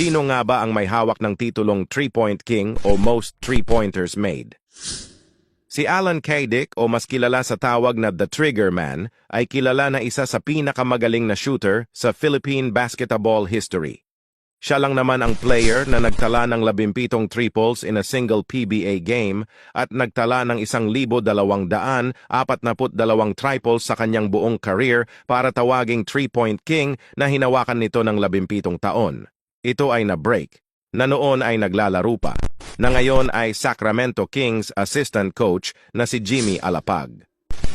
Sino nga ba ang may hawak ng titulong three-point king o most three-pointers made? Si Alan Kaydick o mas kilala sa tawag na The Trigger Man ay kilala na isa sa pinakamagaling na shooter sa Philippine basketball history. Siya lang naman ang player na nagtala ng labimpitong triples in a single PBA game at nagtala ng isang libo dalawang daan apat na put dalawang triples sa kanyang buong career para tawaging three-point king na hinawakan nito ng labimpitong taon. Ito ay na-break, na noon ay naglalaro pa, na ngayon ay Sacramento Kings assistant coach na si Jimmy Alapag.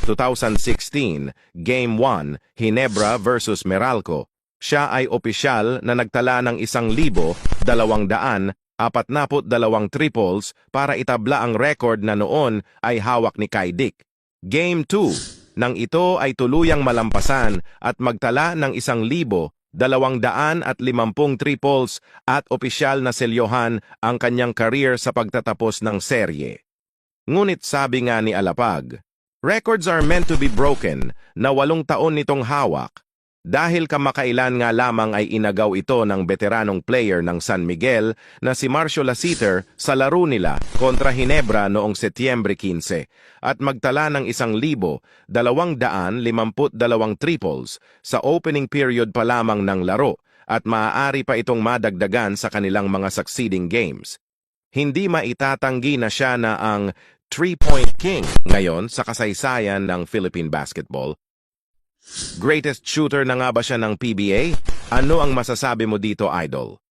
2016, Game 1, Hinebra versus Meralco. Siya ay opisyal na nagtala ng isang libo, dalawang daan, apat naput dalawang triples para itabla ang record na noon ay hawak ni Kai Dick. Game 2, nang ito ay tuluyang malampasan at magtala ng isang libo, dalawang daan at limampung triples at opisyal na selyohan ang kanyang career sa pagtatapos ng serye. Ngunit sabi nga ni Alapag, Records are meant to be broken na walong taon nitong hawak dahil kamakailan nga lamang ay inagaw ito ng veteranong player ng San Miguel na si Marcio Lasiter sa laro nila kontra Hinebra noong Setyembre 15 at magtala ng isang libo, dalawang daan, limamput dalawang triples sa opening period pa lamang ng laro at maaari pa itong madagdagan sa kanilang mga succeeding games. Hindi maitatanggi na siya na ang three-point king ngayon sa kasaysayan ng Philippine basketball Greatest shooter na nga ba siya ng PBA? Ano ang masasabi mo dito, Idol?